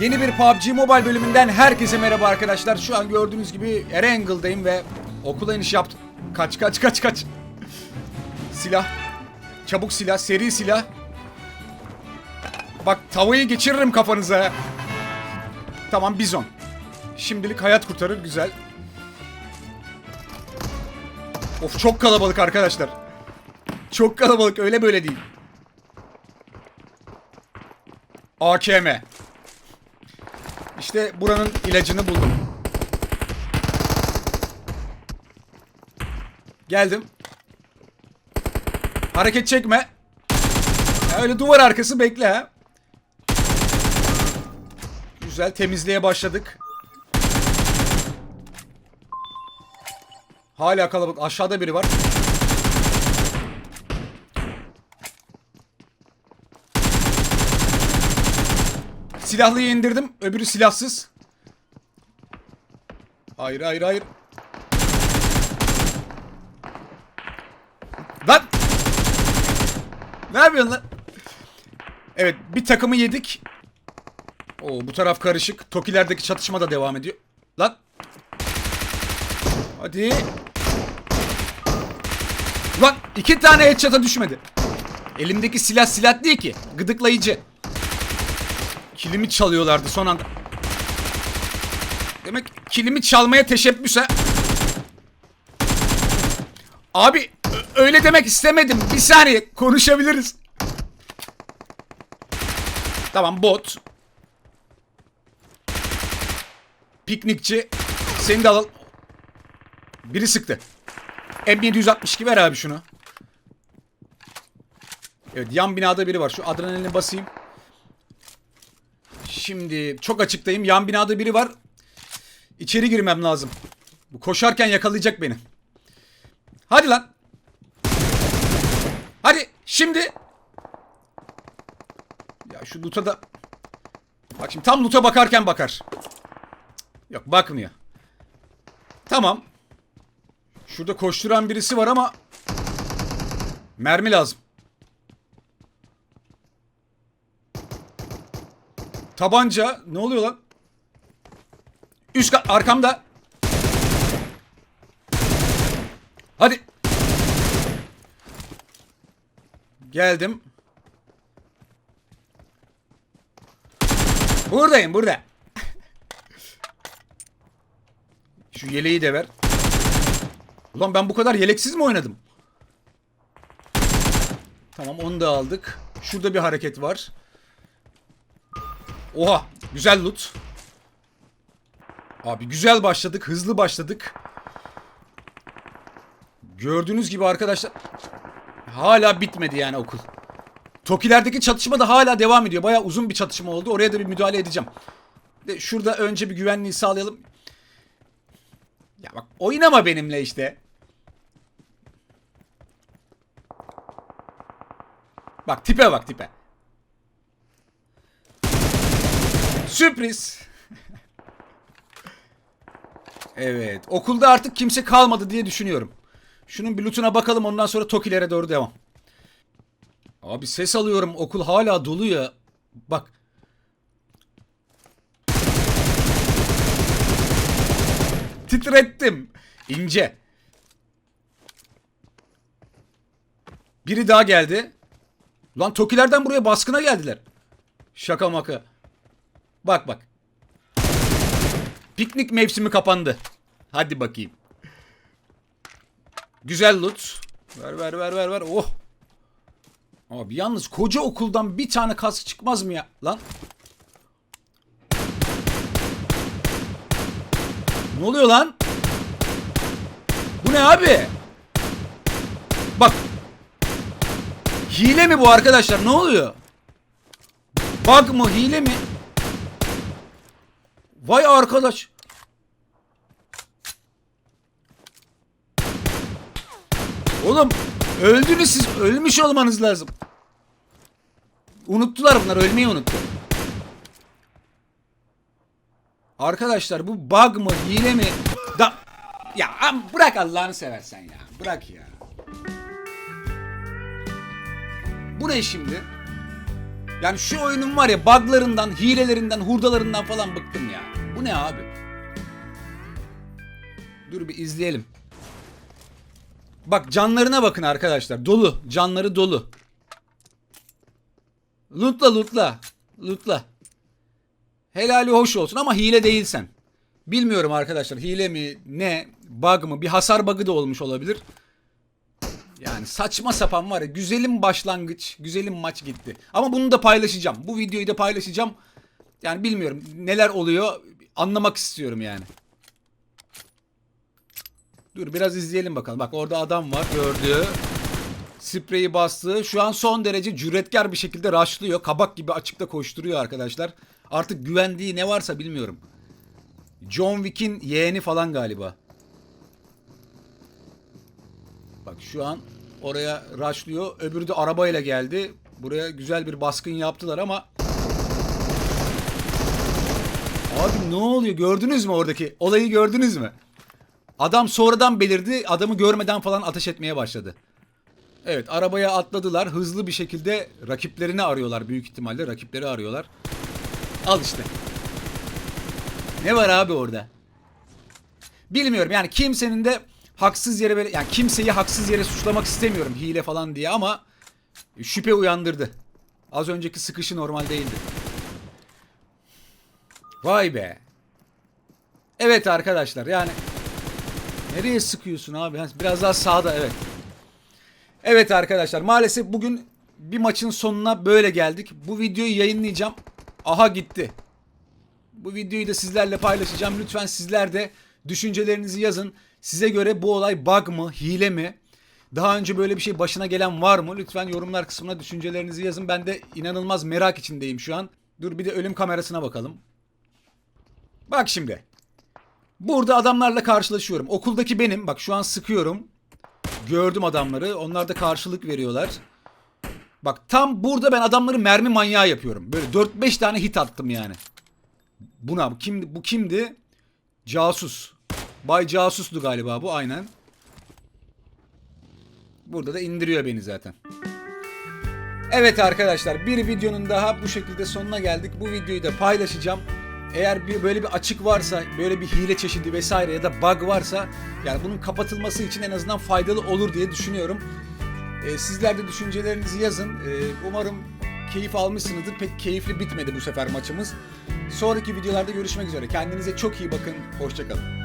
Yeni bir PUBG Mobile bölümünden herkese merhaba arkadaşlar. Şu an gördüğünüz gibi Erangle'dayım ve okula iniş yaptım. Kaç kaç kaç kaç. Silah. Çabuk silah, seri silah. Bak tavayı geçiririm kafanıza. Tamam bizon. Şimdilik hayat kurtarır güzel. Of çok kalabalık arkadaşlar. Çok kalabalık öyle böyle değil. AKM. İşte buranın ilacını buldum. Geldim. Hareket çekme. Ya öyle duvar arkası bekle ha. Güzel temizliğe başladık. Hala kalabalık. Aşağıda biri var. Silahlıyı indirdim. Öbürü silahsız. Hayır hayır hayır. Lan! Ne yapıyorsun lan? Evet bir takımı yedik. Oo bu taraf karışık. Tokilerdeki çatışma da devam ediyor. Lan! Hadi. Lan iki tane headshot'a düşmedi. Elimdeki silah silah değil ki. Gıdıklayıcı. Kilimi çalıyorlardı son anda. Demek kilimi çalmaya teşebbüs ha. Abi öyle demek istemedim. Bir saniye konuşabiliriz. Tamam bot. Piknikçi. Seni de alalım. Biri sıktı. M762 ver abi şunu. Evet yan binada biri var. Şu adrenalini basayım. Şimdi çok açıktayım. Yan binada biri var. İçeri girmem lazım. Bu koşarken yakalayacak beni. Hadi lan. Hadi şimdi. Ya şu loot'a da... Bak şimdi tam loot'a bakarken bakar. Yok bakmıyor. Tamam. Şurada koşturan birisi var ama... Mermi lazım. Tabanca. Ne oluyor lan? Üst kat arkamda. Hadi. Geldim. Buradayım burada. Şu yeleği de ver. Ulan ben bu kadar yeleksiz mi oynadım? Tamam onu da aldık. Şurada bir hareket var. Oha güzel loot. Abi güzel başladık. Hızlı başladık. Gördüğünüz gibi arkadaşlar hala bitmedi yani okul. Tokilerdeki çatışma da hala devam ediyor. Bayağı uzun bir çatışma oldu. Oraya da bir müdahale edeceğim. De şurada önce bir güvenliği sağlayalım. Ya bak oynama benimle işte. Bak tipe bak tipe. Sürpriz. evet. Okulda artık kimse kalmadı diye düşünüyorum. Şunun bir lootuna bakalım ondan sonra Tokilere doğru devam. Abi ses alıyorum. Okul hala dolu ya. Bak. Titrettim. İnce. Biri daha geldi. Lan Tokilerden buraya baskına geldiler. Şaka maka. Bak bak. Piknik mevsimi kapandı. Hadi bakayım. Güzel loot. Ver ver ver ver ver. Oh. Abi yalnız koca okuldan bir tane kask çıkmaz mı ya? Lan. Ne oluyor lan? Bu ne abi? Bak. Hile mi bu arkadaşlar? Ne oluyor? Bug mı? Hile mi? Vay arkadaş. Oğlum öldünüz siz. Ölmüş olmanız lazım. Unuttular bunlar. Ölmeyi unuttu. Arkadaşlar bu bug mı? Hile mi? Da ya bırak Allah'ını seversen ya. Bırak ya. Bu ne şimdi? Yani şu oyunun var ya buglarından, hilelerinden, hurdalarından falan bıktım ya. Bu ne abi? Dur bir izleyelim. Bak canlarına bakın arkadaşlar. Dolu. Canları dolu. Lootla lootla. Lootla. Helali hoş olsun ama hile değilsen. Bilmiyorum arkadaşlar hile mi ne bug mı bir hasar bug'ı da olmuş olabilir. Yani saçma sapan var ya güzelim başlangıç güzelim maç gitti. Ama bunu da paylaşacağım. Bu videoyu da paylaşacağım. Yani bilmiyorum neler oluyor anlamak istiyorum yani. Dur biraz izleyelim bakalım. Bak orada adam var gördü. Spreyi bastı. Şu an son derece cüretkar bir şekilde rushlıyor. Kabak gibi açıkta koşturuyor arkadaşlar. Artık güvendiği ne varsa bilmiyorum. John Wick'in yeğeni falan galiba. Bak şu an oraya rushlıyor. Öbürü de arabayla geldi. Buraya güzel bir baskın yaptılar ama Abi ne oluyor? Gördünüz mü oradaki? Olayı gördünüz mü? Adam sonradan belirdi. Adamı görmeden falan ateş etmeye başladı. Evet arabaya atladılar. Hızlı bir şekilde rakiplerini arıyorlar büyük ihtimalle. Rakipleri arıyorlar. Al işte. Ne var abi orada? Bilmiyorum yani kimsenin de haksız yere böyle yani kimseyi haksız yere suçlamak istemiyorum hile falan diye ama şüphe uyandırdı. Az önceki sıkışı normal değildi. Vay be. Evet arkadaşlar yani nereye sıkıyorsun abi? Biraz daha sağda evet. Evet arkadaşlar maalesef bugün bir maçın sonuna böyle geldik. Bu videoyu yayınlayacağım. Aha gitti. Bu videoyu da sizlerle paylaşacağım. Lütfen sizler de düşüncelerinizi yazın. Size göre bu olay bug mı, hile mi? Daha önce böyle bir şey başına gelen var mı? Lütfen yorumlar kısmına düşüncelerinizi yazın. Ben de inanılmaz merak içindeyim şu an. Dur bir de ölüm kamerasına bakalım. Bak şimdi. Burada adamlarla karşılaşıyorum. Okuldaki benim. Bak şu an sıkıyorum. Gördüm adamları. Onlar da karşılık veriyorlar. Bak tam burada ben adamları mermi manyağı yapıyorum. Böyle 4-5 tane hit attım yani. Buna bu kimdi? Bu kimdi? Casus. Bay Casus'tu galiba bu aynen. Burada da indiriyor beni zaten. Evet arkadaşlar bir videonun daha bu şekilde sonuna geldik. Bu videoyu da paylaşacağım. Eğer bir böyle bir açık varsa, böyle bir hile çeşidi vesaire ya da bug varsa yani bunun kapatılması için en azından faydalı olur diye düşünüyorum. Ee, sizler de düşüncelerinizi yazın. Ee, umarım keyif almışsınızdır. Pek keyifli bitmedi bu sefer maçımız. Sonraki videolarda görüşmek üzere. Kendinize çok iyi bakın. Hoşçakalın.